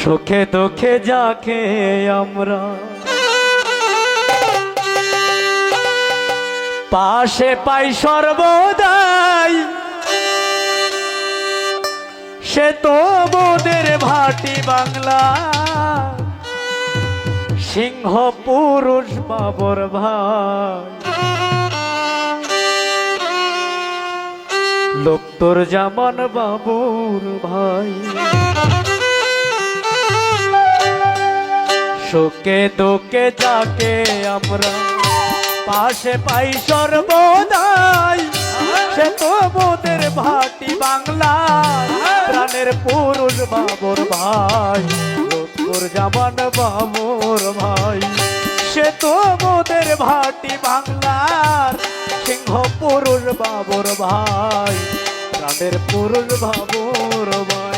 সুখে দুঃখে যাকে আমরা পাশে পাই সর্বদাই, সে তো বোদের ভাটি বাংলা। সিংহ পুরুষ বাবর ভাই। লোক তোর জামান বাবুর ভাই। সুখে দুঃখে যাকে আমরা পাশে পাই সর্বদাই, সে তো বোদের ভাটি বাংলা প্রাণের পুরুষ বাবর ভাই লোকপুর জামান বাবর ভাই। সে তো ভাটি বাংলার, সিংহ পুরুষ বাবর ভাই, প্রাণের পুরুষ বাবর ভাই।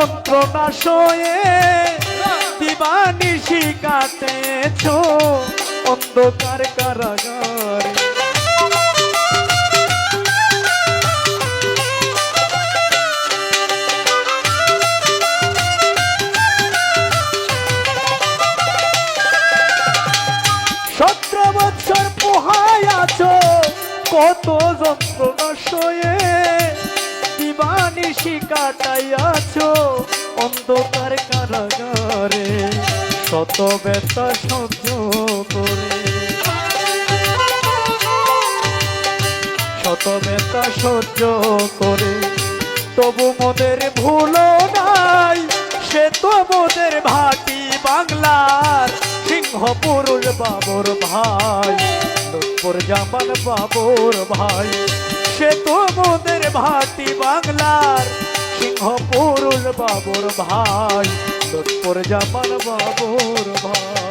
যন্ত্রণা সয়ে দিবানিশি কাটেছ অন্ধকার কারাগারে। সত্র কত যন্ত্রণা সয়ে দিবানিশি কাটাইয়াছ অন্ধকার কারাগারে, শত ব্যথা সহ্য করে। শত ব্যথা সহ্য করে। তবু মোদের ভুলো নাই, সে তো মোদের ভাটি বাংলার সিংহ পুরুষ বাবর ভাই লোকপুর জামান বাবর ভাই, সে তো মোদের ভাটি বাংলার সিংহ বাবুর ভাই লোকপুর জামান বাবুর ভাই।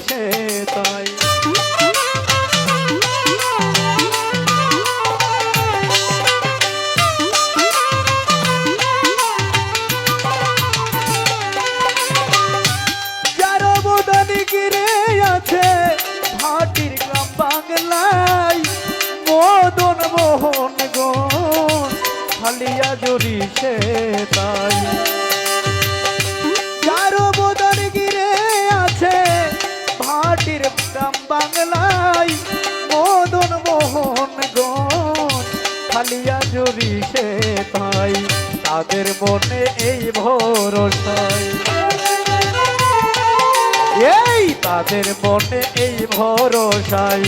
জুড়িছে তাই গিরে আছে ভাটির গ্রাম বাংলায় মদন মোহন গন খালিয়া জড়িছে তাই। বাংলায় মদন মোহন গন খালিয়া জড়িছে তাই, তাদের মনে এই ভরসায়। এই তাদের মনে এই ভরসাই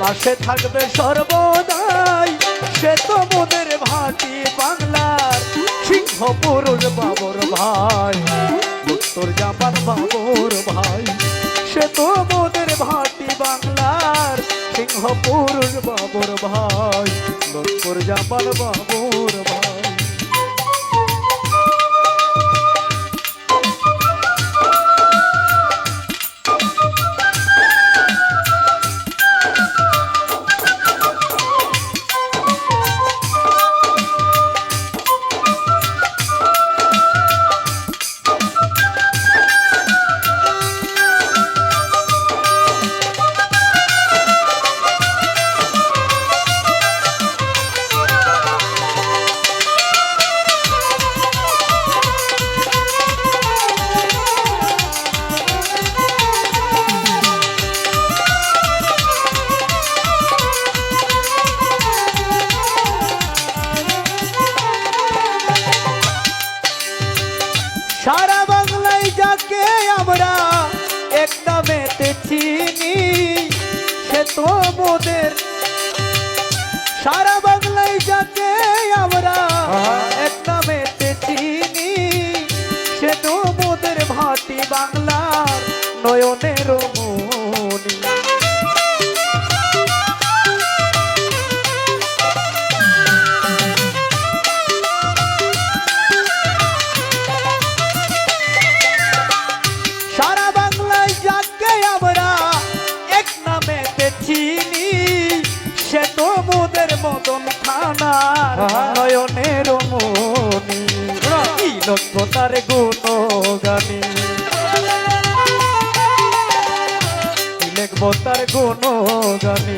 পাশে থাকবে সর্বদাই। সে তো মোদের ভাটি বাংলার সিংহ পুরুষ বাবর ভাই, উত্তর জাপান বাবর ভাই। সে তো মোদের ভাটি বাংলার সিংহ পুরুষ বাবর ভাই লোকপুর জাপান বাবুর ভাই। মোদের সারা বাংলায় যাকে আমরা এক নামেতে চিনি সে তো মোদের ভাটি বাংলার নয়নের নয়নের মনি কি নক্ষতার গুণ গানি লিখব তার গুণ গানি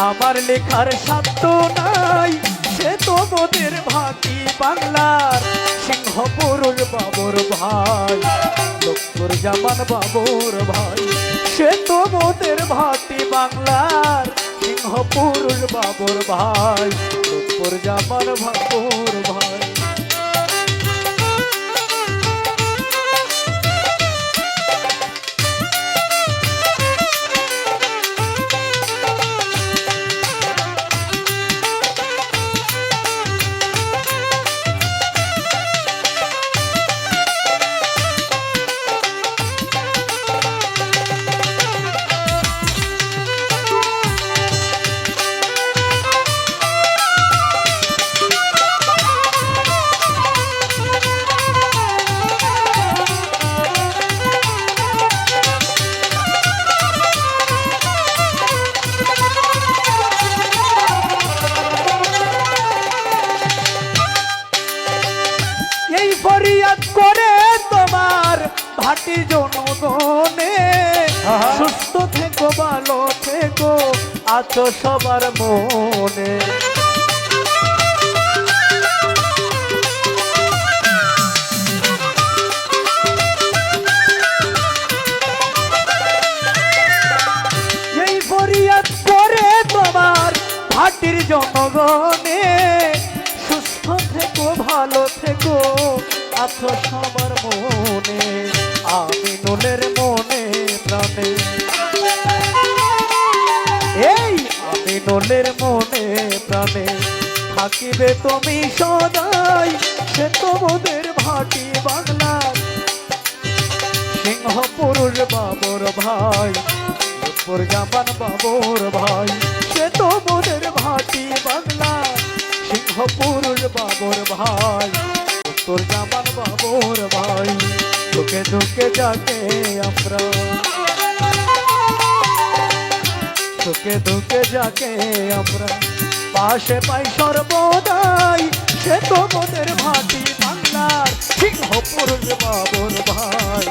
আমার লেখার সাধ্য নাই সে তো মোদের ভাটি বাংলার সিংহ পুরুষ বাবর ভাই লক্ষ্মর জামান বাবর ভাই সে তো মোদের ভাটি বাংলার পুরুষ বাবর ভাই লক্ষ্মর জামান বাবর ভাই। জনগণে। সুস্থ থেকো ভালো থেকো আছো সবার মনে। ভাটির জনগণে। সুস্থ থেকো ভালো থেকো আছো সবার মনে। নুনের মনে প্রাণে। এই আমি নুনের মনে প্রাণে। থাকিবে তুমি সদাই, সে তোমাদের ভাটি বাংলা। সিংহ পুরুষ বাবর ভাই, উত্তর জামান বাবর ভাই, সে তোমাদের ভাটি বাংলা। সিংহ পুরুষ বাবর ভাই উত্তর জামান বাবর ভাই, ঢুকে ঢুকে যাকে আমরা। ঢুকে ঢুকে যাকে আমরা। পাশে পাই সর্বদাই, সে তো মোদের ভাটি বাংলার সিংহ পুরুষ বাবর ভাই,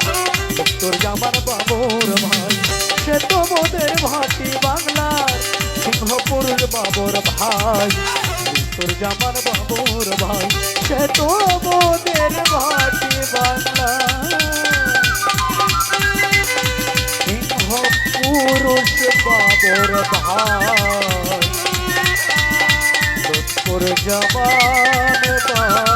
উত্তর জামার বাবর ভাই, সে তো মোদের ভাটি বাংলার। সিংহ পুরুষ বাবর ভাই উত্তর জামার বাবুর ভাই, সে তো মোদের ভাটি বাংলার সিংহ পুরুষ বাবর ভাই, তোর জবান ভাই